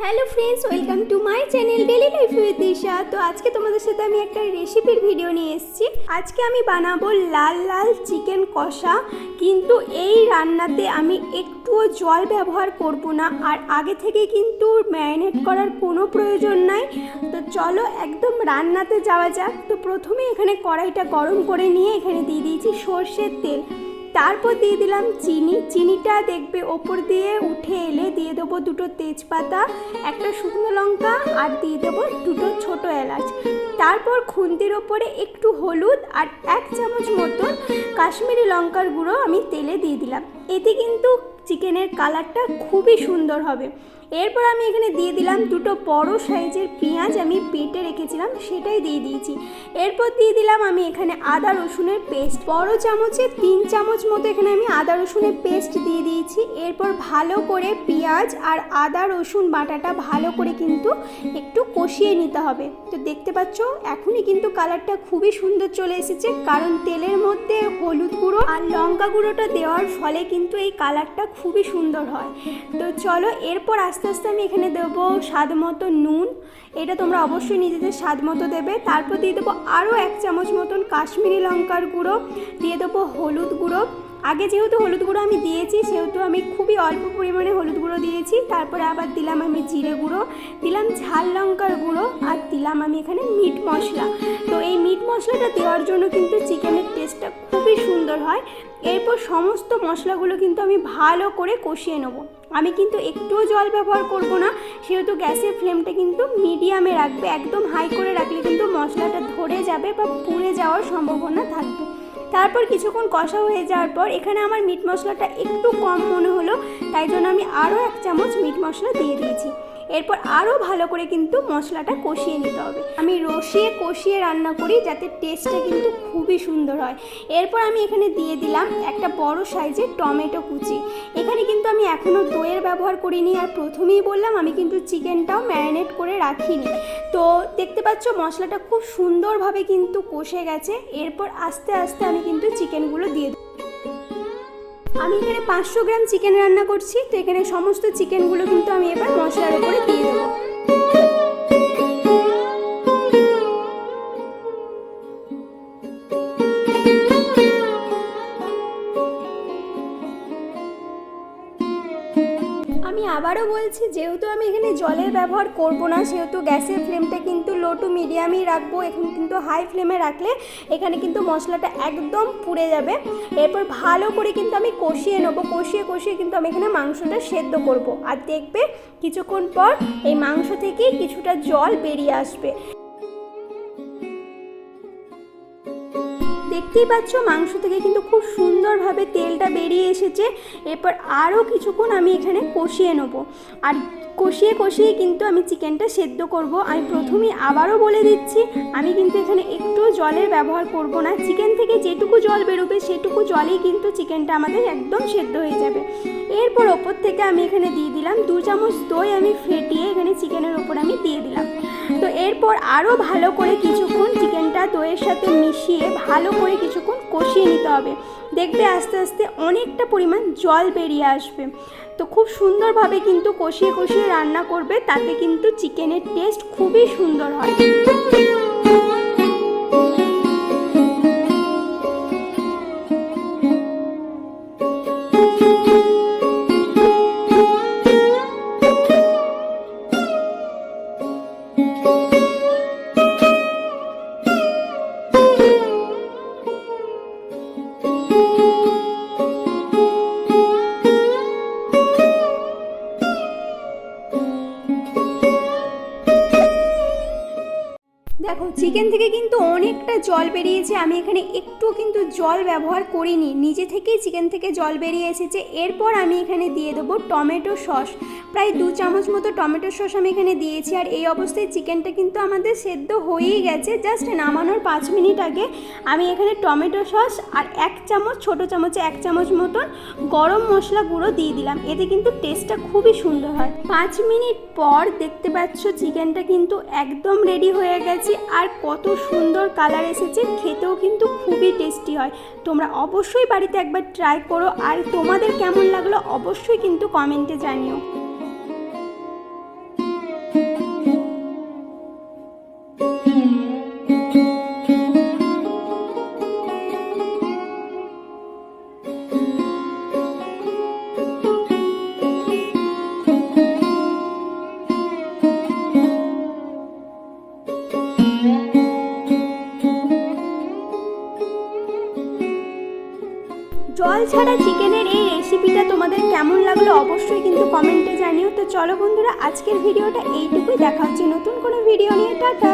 Hello friends welcome to my channel daily life with Disha তো আজকে তোমাদের সাথে আমি একটা রেসিপির ভিডিও নিয়ে এসেছি। আজকে আমি বানাবো লাল লাল চিকেন কষা। কিন্তু এই রান্নাতে আমি একটুও জল ব্যবহার করব না। আর আগে থেকে কিন্তু ম্যারিনেট করার কোনো প্রয়োজন নাই। তো চলো একদম রান্নাতে যাওয়া যাক। তো প্রথমে এখানে কড়াইটা গরম করে নিয়ে এখানে দিয়ে দিয়েছি সর্ষের তেল। তারপর দিয়ে দিলাম চিনি। চিনিটা দেখবে ওপর দিয়ে উঠে এলে দিয়ে দেবো দুটো তেজপাতা, একটা শুকনো লঙ্কা আর দিয়ে দেবো দুটো ছোট এলাচ। তারপর খুন্তির ওপরে একটু হলুদ আর এক চামচ মতন কাশ্মীরি লঙ্কার গুঁড়ো আমি তেলে দিয়ে দিলাম। এতে কিন্তু চিকেনের কালারটা খুবই সুন্দর হবে। এরপর আমি এখানে দিয়ে দিলাম দুটো বড় সাইজের পেঁয়াজ আমি বেটে রেখেছিলাম, সেটাই দিয়ে দিয়েছি। এরপর দিয়ে দিলাম আমি এখানে আদা রসুনের পেস্ট। বড় চামচে তিন চামচ মতো এখানে আমি আদা রসুনের পেস্ট দিয়ে দিয়েছি। এরপর ভালো করে পেঁয়াজ আর আদা রসুন বাটাটা ভালো করে কিন্তু একটু কষিয়ে নিতে হবে। তো দেখতে পাচ্ছ, এখনই কিন্তু কালারটা খুবই সুন্দর চলে এসেছে, কারণ তেলের মধ্যে হলুদ গুঁড়ো আর লঙ্কা গুঁড়োটা দেওয়ার ফলে কিন্তু এই কালারটা খুবই সুন্দর হয়। তো চলো এরপর আস্তে আস্তে আস্তে আমি এখানে দেবো স্বাদ মতো নুন। এটা তোমরা অবশ্যই নিজেদের স্বাদ মতো দেবে। তারপর দিয়ে দেবো আরও এক চামচ মতন কাশ্মীরি লঙ্কার গুঁড়ো। দিয়ে দেবো হলুদ গুঁড়ো। আগে যেহেতু হলুদ গুঁড়ো আমি দিয়েছি, সেহেতু আমি খুবই অল্প পরিমাণে হলুদ গুঁড়ো দিয়েছি। তারপরে আবার দিলাম আমি জিরে গুঁড়ো, দিলাম ঝাল লঙ্কার গুঁড়ো আর দিলাম আমি এখানে মিট মশলা। তো এই মিট মশলাটা দেওয়ার জন্য কিন্তু চিকেনের টেস্টটা খুবই সুন্দর হয়। এরপর সমস্ত মশলাগুলো কিন্তু আমি ভালো করে কষিয়ে নেব। আমি কিন্তু একটুও জল ব্যবহার করব না, সেহেতু গ্যাসের ফ্লেমটা কিন্তু মিডিয়ামে রাখবে। একদম হাই করে রাখলে কিন্তু মশলাটা ধরে যাবে বা পুড়ে যাওয়ার সম্ভাবনা থাকবে। তারপর কিছুক্ষণ কষা হয়ে যাওয়ার পর এখানে আমার মিট মশলাটা একটু কম মনে হলো, তাই জন্য আমি আরও এক চামচ মিট মশলা দিয়ে দিয়েছি। এরপর আরও ভালো করে কিন্তু মশলাটা কষিয়ে নিতে হবে। আমি রসিয়ে কষিয়ে রান্না করি যাতে টেস্টটা কিন্তু খুবই সুন্দর হয়। এরপর আমি এখানে দিয়ে দিলাম একটা বড় সাইজের টমেটো কুচি। এখানে কিন্তু আমি এখনও দইয়ের ব্যবহার করিনি আর প্রথমেই বললাম আমি কিন্তু চিকেনটাও ম্যারিনেট করে রাখিনি। তো দেখতে পাচ্ছ মশলাটা খুব সুন্দরভাবে কিন্তু কষে গেছে। এরপর আস্তে আস্তে আমি কিন্তু চিকেনগুলো দিয়ে দেবো আমি এখানে পাঁচশো গ্রাম চিকেন রান্না করছি, তো এখানে সমস্ত চিকেনগুলো কিন্তু আমি এবার মশলার উপরে দিয়ে দেবো। আবারও বলছি, যেহেতু আমি এখানে জলের ব্যবহার করব না, সেহেতু গ্যাসের ফ্লেমটা কিন্তু লো টু মিডিয়ামই রাখব। এখানে কিন্তু হাই ফ্লেমে রাখলে এখানে কিন্তু মশলাটা একদম পুড়ে যাবে। এরপর ভালো করে কিন্তু আমি কষিয়ে নেব। কষিয়ে কষিয়ে কিন্তু আমি এখানে মাংসটা সেদ্ধ করব। আর দেখবে কিছুক্ষণ পর এই মাংস থেকে কিছুটা জল বেরিয়ে আসবে। দেখতেই পাচ্ছ মাংস থেকে কিন্তু খুব সুন্দরভাবে তেলটা বেরিয়ে এসেছে। এরপর আরও কিছুক্ষণ আমি এখানে কষিয়ে নেব। আর কষিয়ে কষিয়ে কিন্তু আমি চিকেনটা সেদ্ধ করব। আমি প্রথমেই আবারও বলে দিচ্ছি, আমি কিন্তু এখানে একটু জলের ব্যবহার করব না। চিকেন থেকে যেটুকু জল বেরোবে, সেটুকু জলেই কিন্তু চিকেনটা আমাদের একদম সেদ্ধ হয়ে যাবে। এরপর ওপর থেকে আমি এখানে দিয়ে দিলাম দু চামচ দই আমি ফেটিয়ে এখানে চিকেনের ওপর আমি দিয়ে দিলাম। তো এরপর আরও ভালো করে কিছুক্ষণ চিকেনটা দইয়ের সাথে মিশিয়ে ভালো করে কিছুক্ষণ কষিয়ে নিতে হবে। দেখবে আস্তে আস্তে অনেকটা পরিমাণ জল বেরিয়ে আসবে। তো খুব সুন্দরভাবে কিন্তু কষিয়ে কষিয়ে রান্না করবে, তাতে কিন্তু চিকেনের টেস্ট খুবই সুন্দর হয়। চিকেন থেকে কিন্তু অনেকটা জল বেরিয়েছে, আমি এখানে একটু কিন্তু জল ব্যবহার করিনি। নিজে থেকেই চিকেন থেকে জল বেরিয়ে এসেছে। এরপর আমি এখানে দিয়ে দেবো টমেটো সস। প্রায় দু চামচ মতো টমেটো সস আমি এখানে দিয়েছি। আর এই অবস্থায় চিকেনটা কিন্তু আমাদের সেদ্ধ হয়েই গেছে। জাস্ট নামানোর পাঁচ মিনিট আগে আমি এখানে টমেটো সস আর এক চামচ, ছোট চামচে এক চামচ মতন গরম মশলা গুঁড়ো দিয়ে দিলাম। এতে কিন্তু টেস্টটা খুবই সুন্দর হয়। পাঁচ মিনিট পর দেখতে পাচ্ছ চিকেনটা কিন্তু একদম রেডি হয়ে গেছে। আর কত সুন্দর কালার এসেছে, খেতেও কিন্তু খুবই টেস্টি হয়। তোমরা অবশ্যই বাড়িতে একবার ট্রাই করো, আর তোমাদের কেমন লাগল অবশ্যই কিন্তু কমেন্টে জানিও। ছাড়া চিকেনের এই রেসিপিটা তোমাদের কেমন লাগল অবশ্যই কিন্তু কমেন্টে জানিও। তো চলো বন্ধুরা, আজকের ভিডিওটা এইটুকুই। দেখা হচ্ছে নতুন কোনো ভিডিও নিয়ে। টাটা!